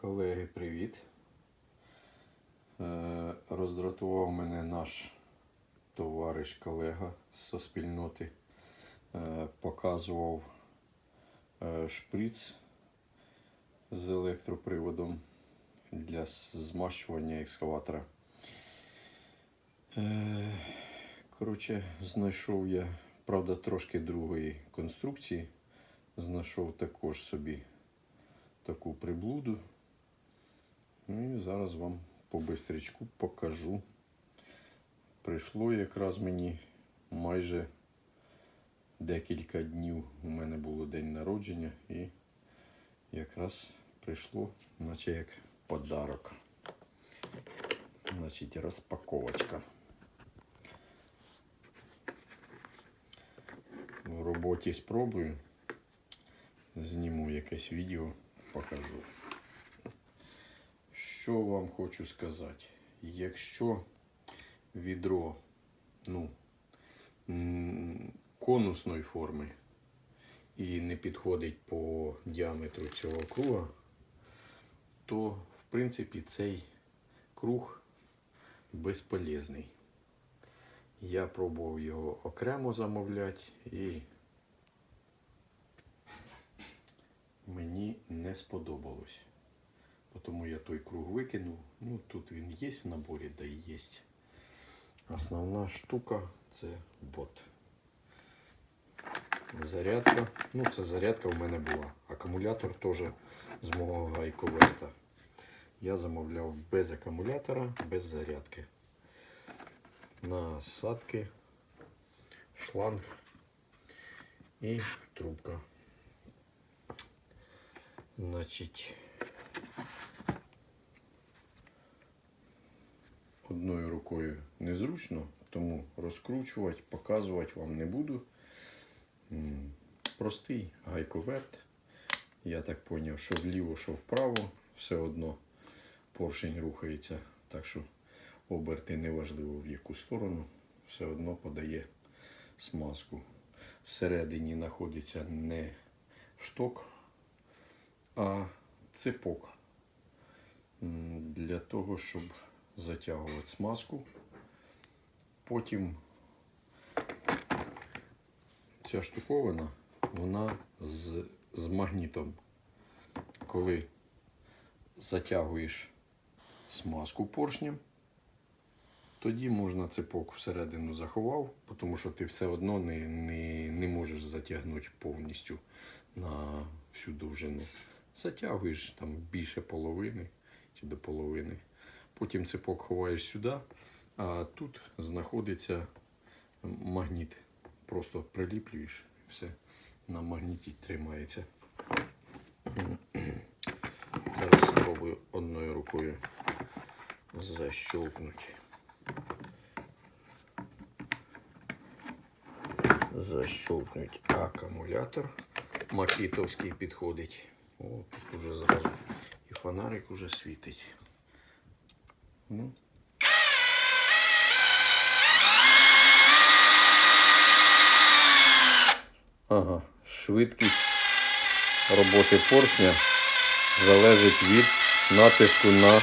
Колеги, привіт. Е, Роздратував мене наш товариш, колега зі спільноти. Е, Показував е, шприц з електроприводом для змащування екскаватора. Коротше, знайшов я, правда, трошки другої конструкції. Знайшов також собі таку приблуду. Ну і зараз вам по бистрячку покажу. Прийшло якраз мені майже декілька днів. У мене було день народження і якраз прийшло, наче як подарок. Значить, розпаковочка. В роботі спробую. Зніму якесь відео, покажу. Що вам хочу сказати? Якщо відро ну, конусної форми і не підходить по діаметру цього круга, то в принципі цей круг безполезний. Я пробував його окремо замовляти і мені не сподобалось. Тому я той круг викинув. Ну, тут він є в наборі, да і є. Основна штука це вот. Зарядка. Ну, це зарядка в мене була. Акумулятор теж з мого гайковерта. Я замовляв без акумулятора, без зарядки. Насадки, шланг і трубка. Значить, одною рукою незручно, тому розкручувати, показувати вам не буду. Простий гайковерт. Я так зрозумів, що вліво, що вправо, все одно поршень рухається. Так що оберти неважливо в яку сторону, все одно подає смазку. Всередині знаходиться не шток, а цепок для того, щоб затягувати смазку. Потім ця штуковина, вона з, з магнітом. Коли затягуєш смазку поршнем, тоді можна цепок всередину заховав, тому що ти все одно не, не, не можеш затягнути повністю на всю довжину. Затягуєш там більше половини чи до половини. Потім цепок ховаєш сюди, а тут знаходиться магніт. Просто приліплюєш, все на магніті тримається. Зараз спробую одною рукою защелкнути. Защелкнуть акумулятор. Макітовський підходить. О, тут уже зразу і фонарик уже світить. Ну. Ага, швидкість роботи поршня залежить від натиску на,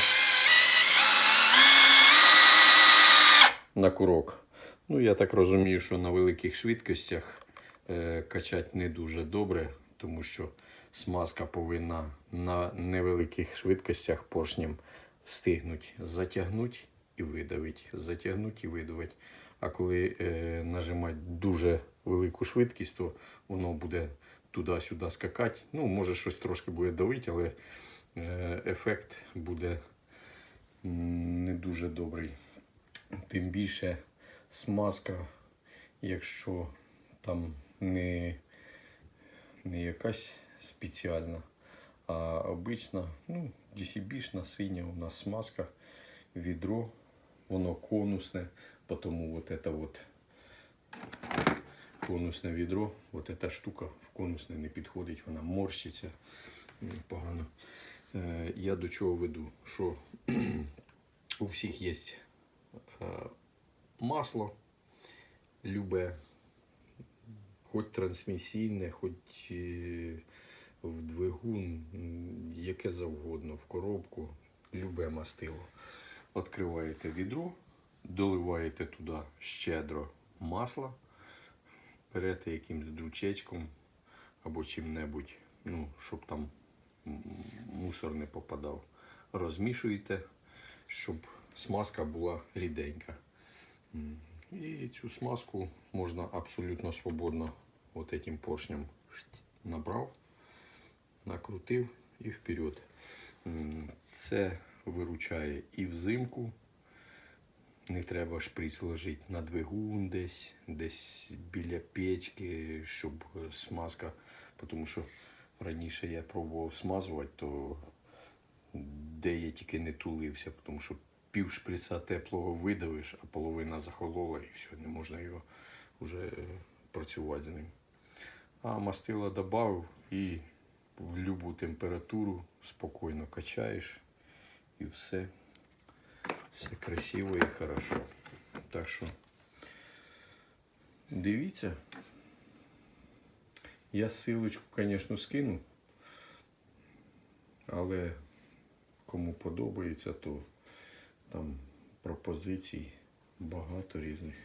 на курок. Ну, я так розумію, що на великих швидкостях е, качати не дуже добре, тому що смазка повинна на невеликих швидкостях поршнем встигнути затягнути і видавити, затягнути і видавити. А коли е, нажимати дуже велику швидкість, то воно буде туди-сюди скакати. Ну, може щось трошки буде давити, але е, ефект буде не дуже добрий. Тим більше смазка, якщо там не, не якась спеціальна, а обична, ну, DCB-шна синя у нас смазка, відро, воно конусне, потому вот это вот конусне відро, от эта штука в конусне не підходить, вона морщиться погано. Е, Я до чого веду, що у всіх є е, масло любе, хоч трансмісійне, хоч е, в двигун, яке завгодно, в коробку, любе мастило. Відкриваєте відро, доливаєте туди щедро масла, берете якимсь дручечком або чим-небудь, ну, щоб там мусор не попадав. Розмішуєте, щоб смазка була ріденька. І цю смазку можна абсолютно свободно от этим поршнем набрав, накрутив і вперед. Це виручає і взимку. Не треба шприц ложити на двигун десь, десь біля печки, щоб смазка. Тому що раніше я пробував смазувати, то де я тільки не тулився, тому що пів шприца теплого видавиш, а половина захолола і все, не можна його вже е, працювати з ним. А мастила додав і в будь-яку температуру спокійно качаєш і все. Все красиво і хорошо. Так що дивіться. Я ссылочку, звісно, скину. Але кому подобається, то там пропозицій багато різних.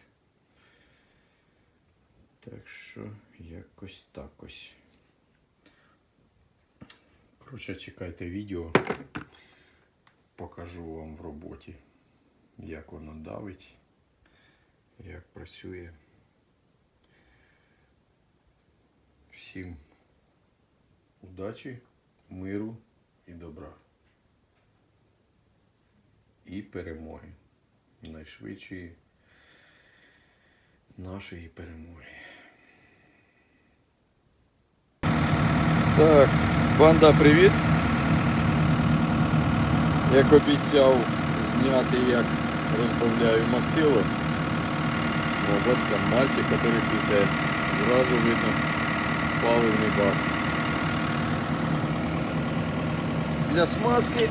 Так що якось так ось. Коротше, чекайте відео. Покажу вам в роботі, як воно давить, як працює. Всім удачі, миру і добра. І перемоги. Найшвидшої нашої перемоги. Так, банда, привіт. Як обіцяв зняти, як розбавляю мастило. О, бачите, мальчик, який пісяє. Зразу видно паливний бак. Для смазки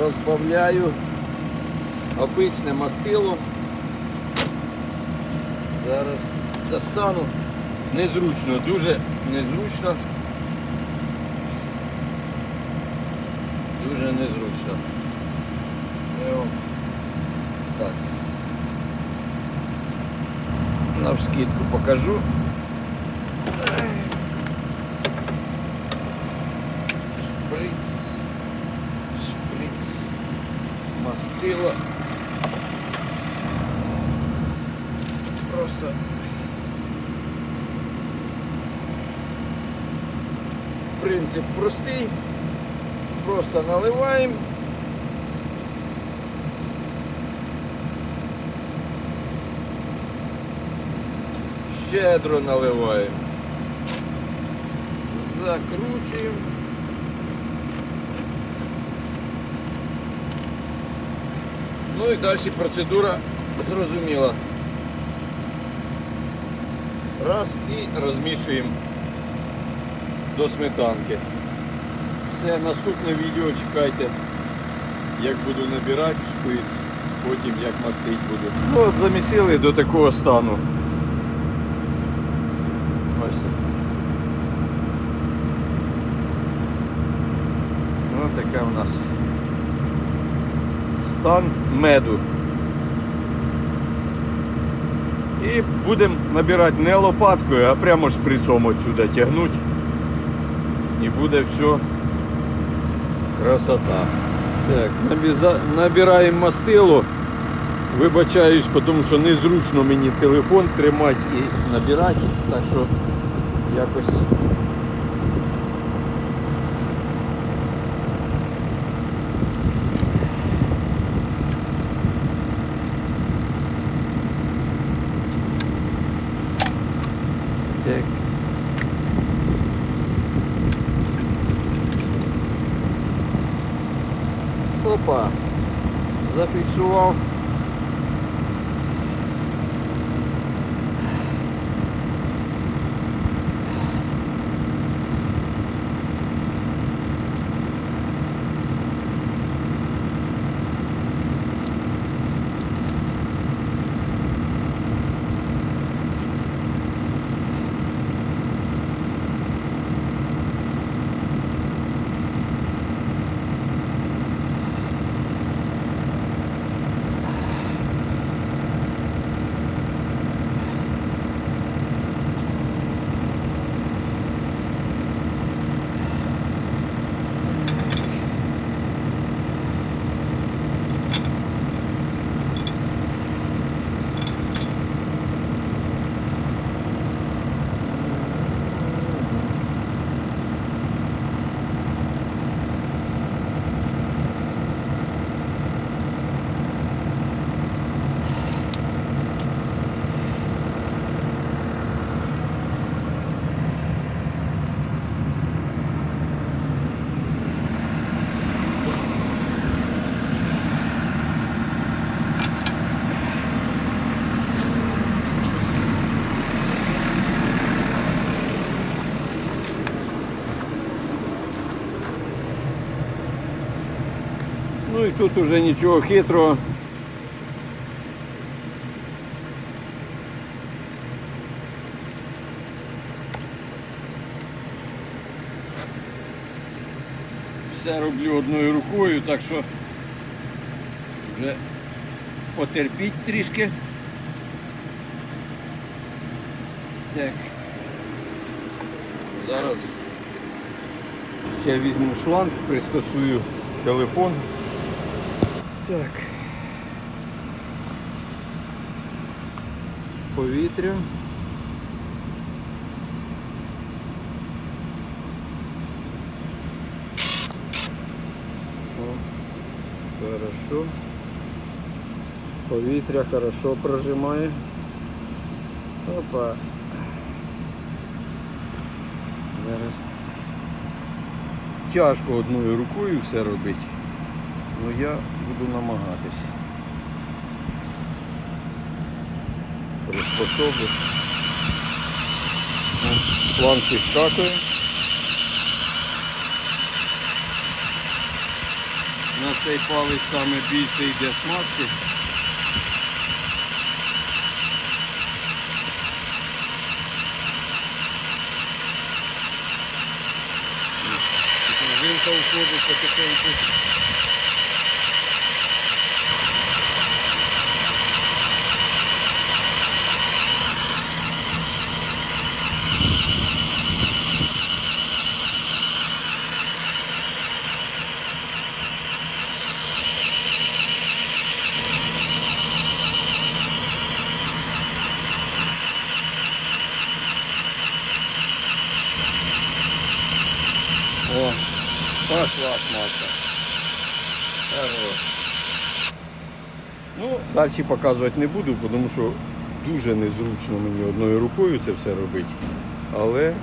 розбавляю обичне мастило. Зараз достану. Незручно, дуже незручно. Дуже незручно. Вам так. Навскидку покажу. Шприц. Шприц. Мастило. Просто принцип простий. Просто наливаємо. Щедро наливаємо. Закручуємо. Ну і далі процедура зрозуміла. Раз і розмішуємо до сметанки. Все, наступне відео чекайте, як буду набирати шпиць, потім як мастить буду. Ну от замісили до такого стану. Ось таке у нас стан меду. І будемо набирати не лопаткою, а прямо шприцом отсюда тягнути. І буде все красота. Так, набіза- набираємо. Вибачаюсь, тому що незручно мені телефон тримати і набирати. Так що якось. Так. Опа. Зафіксував. Ну і тут уже нічого хитрого. Все роблю одною рукою, так що вже потерпіть трішки. Так. Зараз ще візьму шланг, пристосую телефон. Так. Повітря. О, хорошо. Повітря хорошо прожимає. Опа. Зараз тяжко одною рукою все робити. Ну я буду намагатись. Приспособи. План підскакує. На цей палець саме більше йде смазки. Жінка уходить потихеньку. О, пошла смазка. Хорош. Ну, далі показувати не буду, тому що дуже незручно мені одною рукою це все робити. Але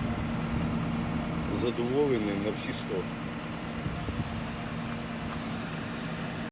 задоволений на всі сто.